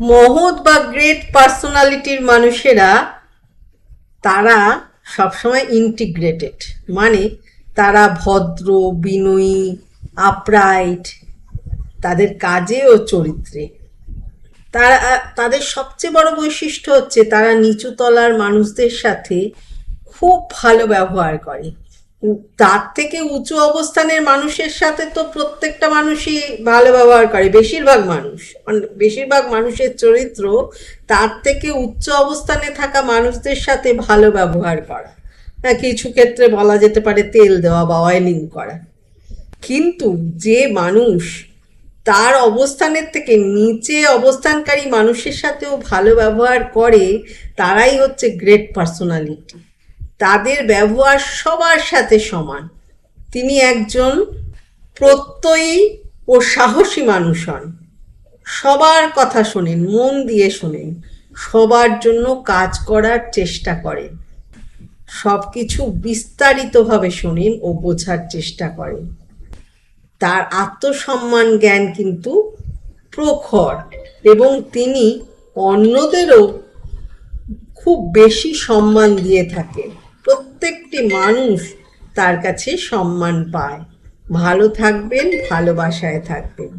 মহৎ বা গ্রেট পার্সোনালিটির মানুষেরা, তারা সবসময় ইন্টিগ্রেটেড। মানে তারা ভদ্র, বিনয়ী, আপরাইট, তাদের কাজে ও চরিত্রে। তারা, তাদের সবচেয়ে বড় বৈশিষ্ট্য হচ্ছে তারা নিচু তলার মানুষদের সাথে খুব ভালো ব্যবহার করে। তার থেকে উঁচু অবস্থানের মানুষের সাথে তো প্রত্যেকটা মানুষই ভালো ব্যবহার করে বেশিরভাগ মানুষ। বেশিরভাগ মানুষের চরিত্র তার থেকে উচ্চ অবস্থানে থাকা মানুষদের সাথে ভালো ব্যবহার করা। হ্যাঁ কিছু ক্ষেত্রে বলা যেতে পারে তেল দেওয়া বা অয়েলিং করা। কিন্তু যে মানুষ তার অবস্থানের থেকে নিচে অবস্থানকারী মানুষের সাথেও ভালো ব্যবহার করে, তারাই হচ্ছে গ্রেট পার্সোনালিটি তাদের ব্যবহার সবার সাথে সমান। তিনি একজন প্রত্যয়ী ও সাহসী মানুষ হন। সবার কথা শোনেন, মন দিয়ে শোনেন, সবার জন্য কাজ করার চেষ্টা করেন। সব কিছু বিস্তারিতভাবে শোনেন ও বোঝার চেষ্টা করেন। তার আত্মসম্মান জ্ঞান কিন্তু প্রখর এবং তিনি অন্যদেরও খুব বেশি সম্মান দিয়ে থাকেন। প্রত্যেকটি মানুষ তার কাছে সম্মান পায়। ভালো থাকবেন ভালোবাসায় থাকবেন।